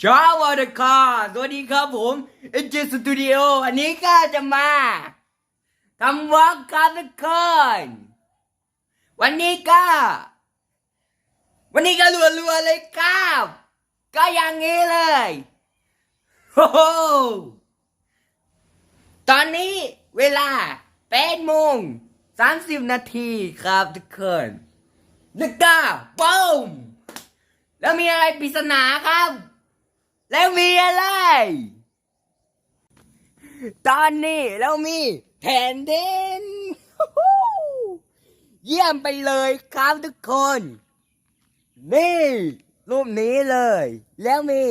ชาวอดค่ะสวัสดีครับผมเอเจสตูดิโออันนี้ก็จะมาทำวอล์กครับทุกคนวันนี้ก็ วันนี้ก็รัวๆเลยครับ ก็อย่างนี้เลยโอ้โหตอนนี้เวลาแปดโมงสามสิบนาทีครับทุกคนนึกได้ปุ้มแล้วมีอะไรปริศนาครับ แล้วมีอะไร ตอนนี้เรามีแผ่นดิน เยี่ยมไปเลยครับทุกคน นี่ รูปนี้เลย แล้วมี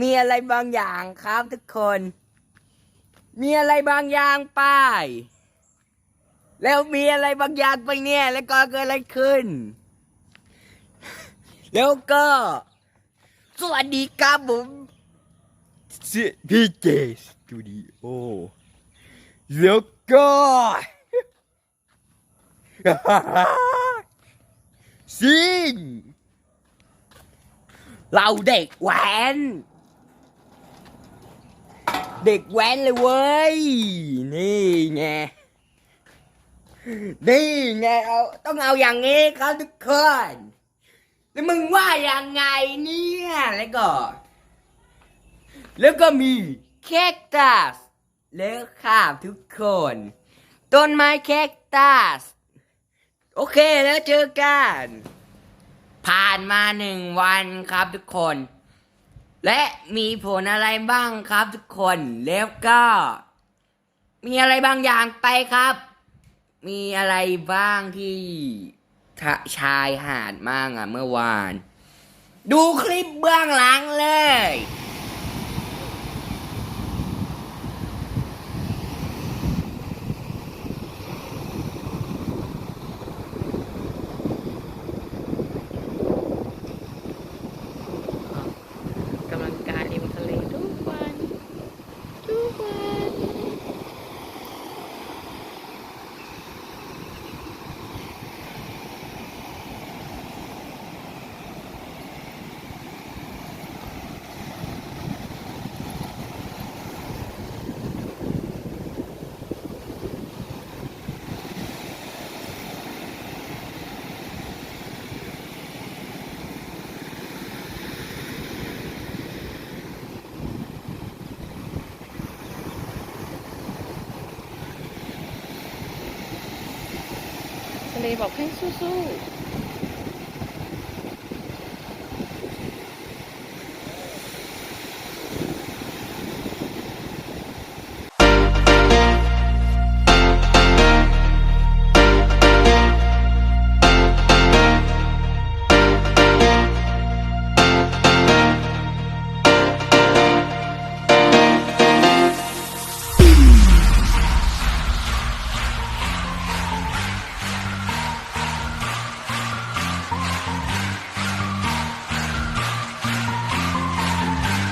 มีอะไรบางอย่างครับทุกคน มีอะไรบางอย่างไปแล้วมีอะไรบางอย่างไปเนี่ย แล้วก็เกิดอะไรขึ้น แล้วก็ สวัสดีครับผมพี่เจสตูดิโอแล้วก็ ซิงเราเด็กแว้น เด็กแว้นเลยเว้ย นี่ไง นี่ไงเอาต้องเอาอย่างนี้ครับทุกคน แล้วมึงว่ายังไงเนี่ยแล้วก็ แล้วก็มีแคคตัสแล้วครับทุกคน ต้นไม้แคคตัส โอเคแล้วเจอกัน ผ่านมาหนึ่งวันครับทุกคน และมีผลอะไรบ้างครับทุกคน แล้วก็ มีอะไรบางอย่างไปครับ มีอะไรบ้างที่ ชายหาดมากอะเมื่อวาน ดูคลิปเบื้องหลังเลย กำลังกายริมทะเลทุกวัน ทุกวัน ทะ เลบอกให้สู้ๆ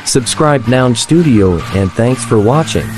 Subscribe Noun Studio and thanks for watching.